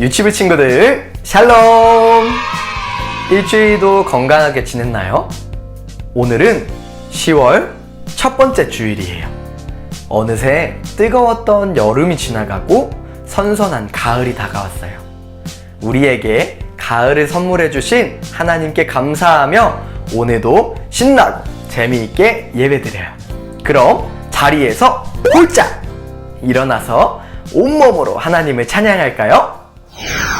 유치부 친구들 샬롬! 일주일도 건강하게 지냈나요? 오늘은 10월 첫 번째 주일이에요. 어느새 뜨거웠던 여름이 지나가고 선선한 가을이 다가왔어요. 우리에게 가을을 선물해 주신 하나님께 감사하며 오늘도 신나고 재미있게 예배드려요. 그럼 자리에서 홀짝 일어나서 온몸으로 하나님을 찬양할까요? 나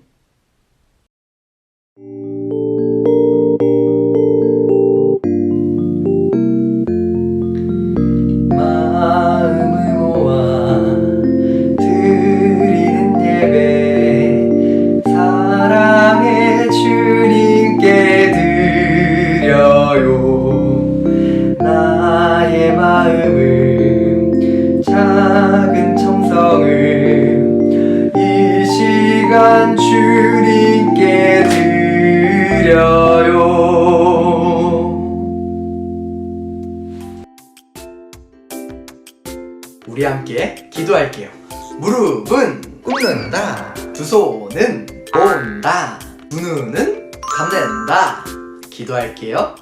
마 우리 함께 기도할게요. 무릎은 꿇는다. 두 손은 본다. 두 눈은 감는다. 기도할게요.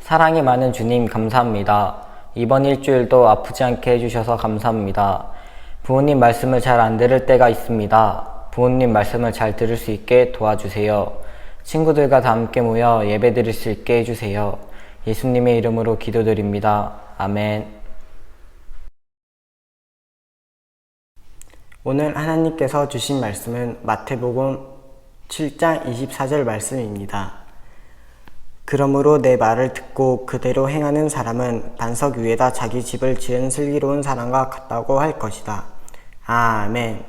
사랑이 많은 주님 감사합니다. 이번 일주일도 아프지 않게 해주셔서 감사합니다. 부모님 말씀을 잘 안 들을 때가 있습니다. 부모님 말씀을 잘 들을 수 있게 도와주세요. 친구들과 다 함께 모여 예배 드릴 수 있게 해주세요. 예수님의 이름으로 기도드립니다. 아멘. 오늘 하나님께서 주신 말씀은 마태복음 7장 24절 말씀입니다. 그러므로 내 말을 듣고 그대로 행하는 사람은 반석 위에다 자기 집을 지은 슬기로운 사람과 같다고 할 것이다. 아멘.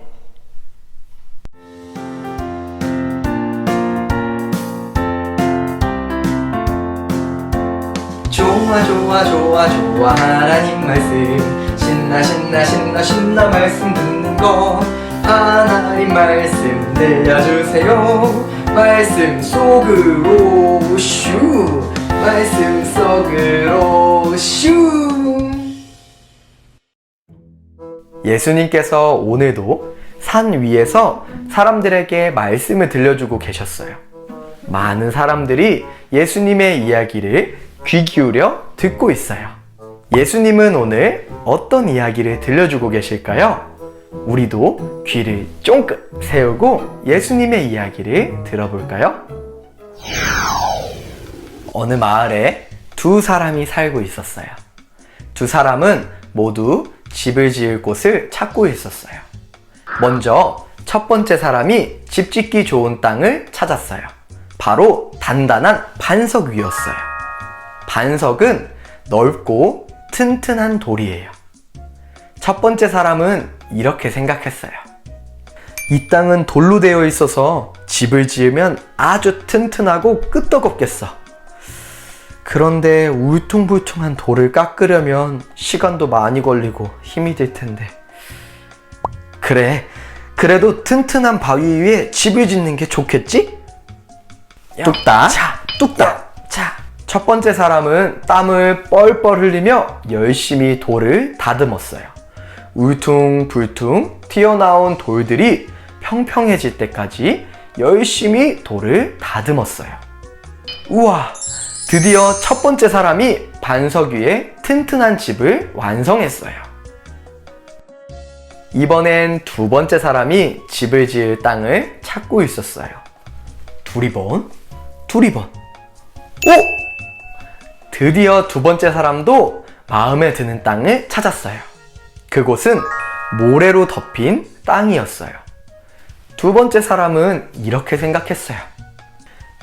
좋아 좋아 좋아 좋아 하나님 말씀 신나 신나 신나 신나 말씀 듣는 거 하나님 말씀 들려주세요 말씀 속으로 슈 말씀 속으로 슈 예수님께서 오늘도 산 위에서 사람들에게 말씀을 들려주고 계셨어요. 많은 사람들이 예수님의 이야기를 귀 기울여 듣고 있어요. 예수님은 오늘 어떤 이야기를 들려주고 계실까요? 우리도 귀를 쫑긋 세우고 예수님의 이야기를 들어볼까요? 어느 마을에 두 사람이 살고 있었어요. 두 사람은 모두 집을 지을 곳을 찾고 있었어요. 먼저 첫 번째 사람이 집 짓기 좋은 땅을 찾았어요. 바로 단단한 반석 위였어요. 반석은 넓고 튼튼한 돌이에요. 첫 번째 사람은 이렇게 생각했어요. 이 땅은 돌로 되어 있어서 집을 지으면 아주 튼튼하고 끄떡없겠어. 그런데 울퉁불퉁한 돌을 깎으려면 시간도 많이 걸리고 힘이 들 텐데. 그래, 그래도 튼튼한 바위 위에 집을 짓는 게 좋겠지? 뚝딱, 자, 뚝딱, 자. 첫 번째 사람은 땀을 뻘뻘 흘리며 열심히 돌을 다듬었어요. 울퉁불퉁 튀어나온 돌들이 평평해질 때까지 열심히 돌을 다듬었어요. 우와, 드디어 첫 번째 사람이 반석 위에 튼튼한 집을 완성했어요. 이번엔 두 번째 사람이 집을 지을 땅을 찾고 있었어요. 두리번, 두리번. 오! 드디어 두 번째 사람도 마음에 드는 땅을 찾았어요. 그곳은 모래로 덮인 땅이었어요. 두 번째 사람은 이렇게 생각했어요.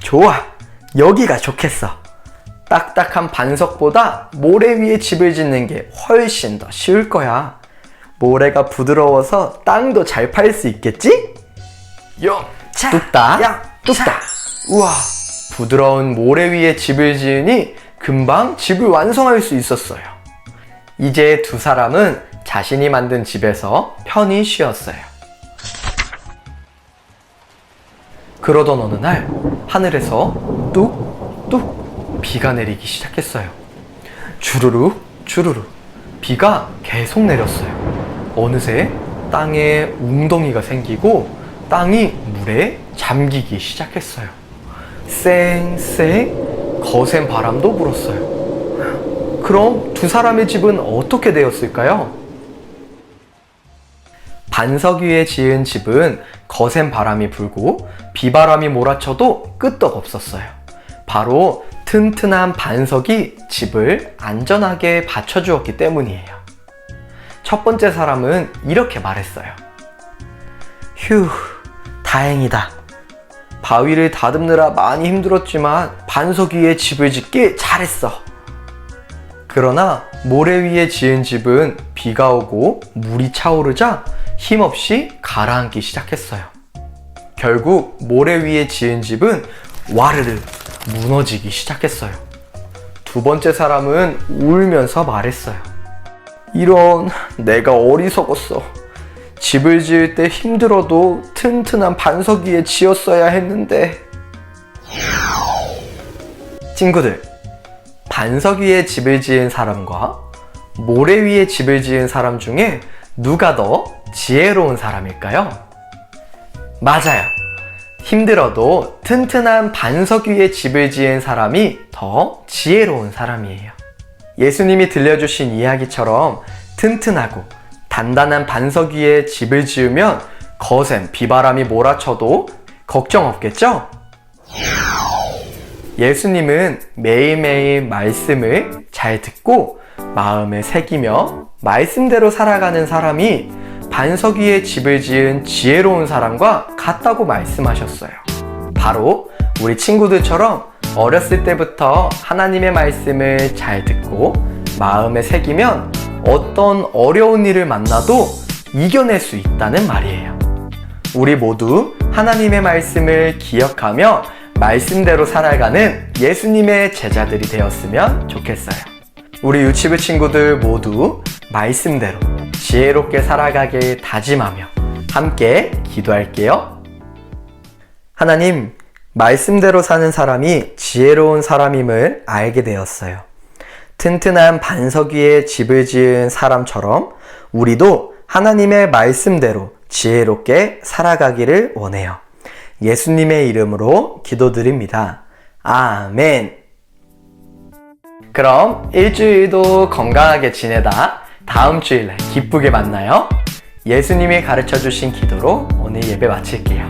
좋아, 여기가 좋겠어. 딱딱한 반석보다 모래 위에 집을 짓는 게 훨씬 더 쉬울 거야. 모래가 부드러워서 땅도 잘 팔 수 있겠지? 영, 차, 뚝딱, 야, 뚝딱. 우와, 부드러운 모래 위에 집을 지으니 금방 집을 완성할 수 있었어요. 이제 두 사람은 자신이 만든 집에서 편히 쉬었어요. 그러던 어느 날 하늘에서 뚝뚝 비가 내리기 시작했어요. 주르륵 주르륵 비가 계속 내렸어요. 어느새 땅에 웅덩이가 생기고 땅이 물에 잠기기 시작했어요. 쌩쌩 거센 바람도 불었어요. 그럼 두 사람의 집은 어떻게 되었을까요? 반석 위에 지은 집은 거센 바람이 불고 비바람이 몰아쳐도 끄떡 없었어요. 바로 튼튼한 반석이 집을 안전하게 받쳐주었기 때문이에요. 첫 번째 사람은 이렇게 말했어요. 휴, 다행이다. 바위를 다듬느라 많이 힘들었지만 반석 위에 집을 짓길 잘했어. 그러나 모래 위에 지은 집은 비가 오고 물이 차오르자 힘없이 가라앉기 시작했어요. 결국 모래 위에 지은 집은 와르르 무너지기 시작했어요. 두 번째 사람은 울면서 말했어요. 이런 내가 어리석었어. 집을 지을 때 힘들어도 튼튼한 반석 위에 지었어야 했는데. 친구들, 반석 위에 집을 지은 사람과 모래 위에 집을 지은 사람 중에 누가 더 지혜로운 사람일까요? 맞아요. 힘들어도 튼튼한 반석 위에 집을 지은 사람이 더 지혜로운 사람이에요. 예수님이 들려주신 이야기처럼 튼튼하고 단단한 반석 위에 집을 지으면 거센 비바람이 몰아쳐도 걱정 없겠죠? 예수님은 매일매일 말씀을 잘 듣고 마음에 새기며 말씀대로 살아가는 사람이 반석 위에 집을 지은 지혜로운 사람과 같다고 말씀하셨어요. 바로 우리 친구들처럼 어렸을 때부터 하나님의 말씀을 잘 듣고 마음에 새기면 어떤 어려운 일을 만나도 이겨낼 수 있다는 말이에요. 우리 모두 하나님의 말씀을 기억하며 말씀대로 살아가는 예수님의 제자들이 되었으면 좋겠어요. 우리 유치부 친구들 모두 말씀대로 지혜롭게 살아가길 다짐하며 함께 기도할게요. 하나님, 말씀대로 사는 사람이 지혜로운 사람임을 알게 되었어요. 튼튼한 반석 위에 집을 지은 사람처럼 우리도 하나님의 말씀대로 지혜롭게 살아가기를 원해요. 예수님의 이름으로 기도드립니다. 아멘. 그럼 일주일도 건강하게 지내다 다음 주일에 기쁘게 만나요. 예수님이 가르쳐 주신 기도로 오늘 예배 마칠게요.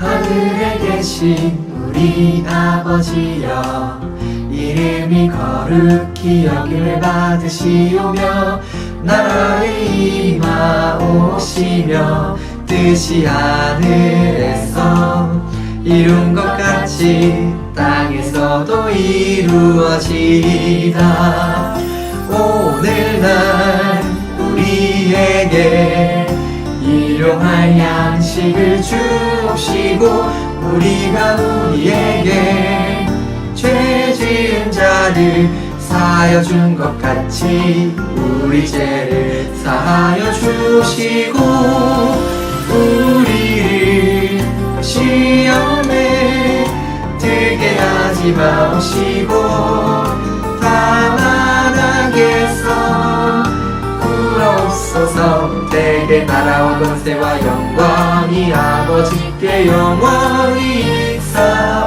하늘에 계신 우리 아버지여 이름이 거룩히 여김을 받으시오며 나라의 임하오시며 뜻이 하늘에서 이룬 것 같이 땅에서도 이루어지이다 오늘날 우리에게 일용할 양식을 주옵시고 우리가 우리에게 죄 지은 자를 사하여 준 것 같이 우리 죄를 사하여 주시고 우리를 시험에 들게 하지 마시고 다만 악에서 구하옵소서 대개 나라와 권세와 영광이 아버지께 영원히 있사옵나이다